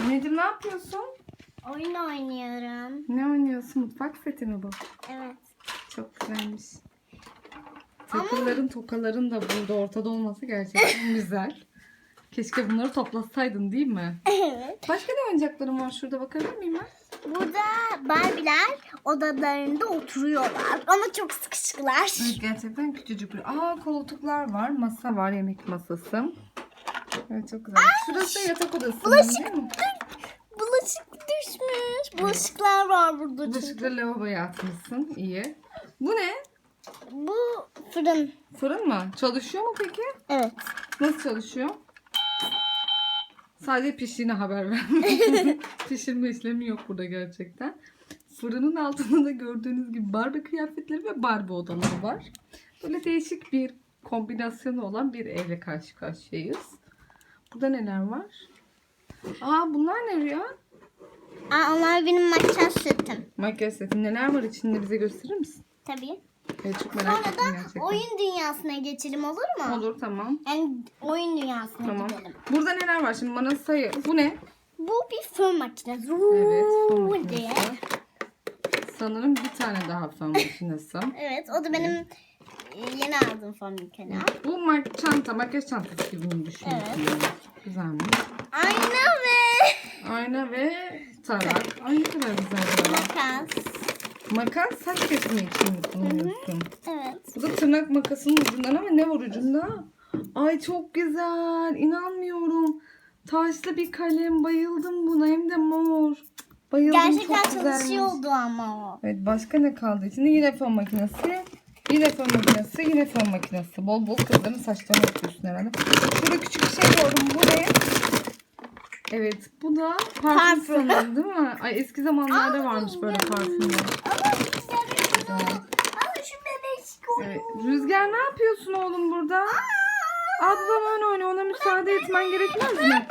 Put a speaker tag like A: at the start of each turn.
A: Anneciğim ne yapıyorsun?
B: Oyun oynuyorum.
A: Ne oynuyorsun? Mutfak seti mi bu?
B: Evet.
A: Çok güzelmiş. Takıların tokaların da burada ortada olması gerçekten güzel. Keşke bunları toplasaydın değil mi?
B: Evet.
A: Başka ne oyuncaklarım var? Şurada bakabilir miyim ben?
B: Burada Barbie'ler odalarında oturuyorlar. Ama çok sıkışıklar.
A: Evet, gerçekten küçücük bir... Aa koltuklar var. Masa var. Yemek masası. Evet çok güzel. Şurası yatak odası.
B: bulaşık-
A: değil mi?
B: Bulaşık düşmüş. Bulaşıklar var burada.
A: Bulaşıkları lavaboya atmışsın. İyi. Bu ne?
B: Bu fırın.
A: Fırın mı? Çalışıyor mu peki?
B: Evet.
A: Nasıl çalışıyor? Sadece piştiğine haber ver. Pişirme işlemi yok burada gerçekten. Fırının altında da gördüğünüz gibi Barbie kıyafetleri ve Barbie odaları var. Böyle değişik bir kombinasyonu olan bir evle karşı karşıyayız. Burada neler var? Aa bunlar ne Rüya?
B: Aa, onlar benim makyaj setim.
A: Makyaj seti neler var içinde bize gösterir misin?
B: Tabii.
A: Evet çok merak
B: Sonra
A: ettim
B: da
A: gerçekten.
B: oyun dünyasına geçelim olur mu?
A: Olur tamam.
B: Yani oyun dünyasına
A: Tamam.
B: gidelim.
A: Burada neler var şimdi bana sayı. Bu ne?
B: Bu bir fön makinesi.
A: Evet, fön
B: Ruuu
A: makinesi.
B: diye.
A: Sanırım bir tane daha fön makinesi.
B: Evet o da benim yeni aldığım fön makinesi.
A: Bu mak çanta, makyaj çantası gibi mi düşünüyorsun?
B: Evet.
A: Güzelmiş.
B: Ayna ve
A: Ayna ve tarak. Ay ne kadar güzel ya.
B: makas.
A: Makas saç kesme için kullanıyorsun?
B: Evet.
A: Bu da tırnak makasının ucundan ama ne var ucunda? Ay çok güzel. İnanmıyorum. Taşlı bir kalem. Bayıldım buna. Hem de mor. Bayıldım.
B: Gerçekten
A: çok güzelmiş.
B: çalışıyordu ama o.
A: Evet başka ne kaldı içinde? Yine fön makinesi. Yine fön makinesi. Yine fön makinesi. Bol bol kızların saçlarını yapıyorsun herhalde. Burada küçük bir şey gördüm. Bu ne? Evet bu da parfüm
B: Parfüm.
A: sanırım değil mi? Ay eski zamanlarda varmış böyle parfümler.
B: Ama güzel bir konu. Ama şu bebek
A: Evet. Rüzgar ne yapıyorsun oğlum burada? Ablam oyun oynuyor. Ona müsaade etmen gerekmez mi?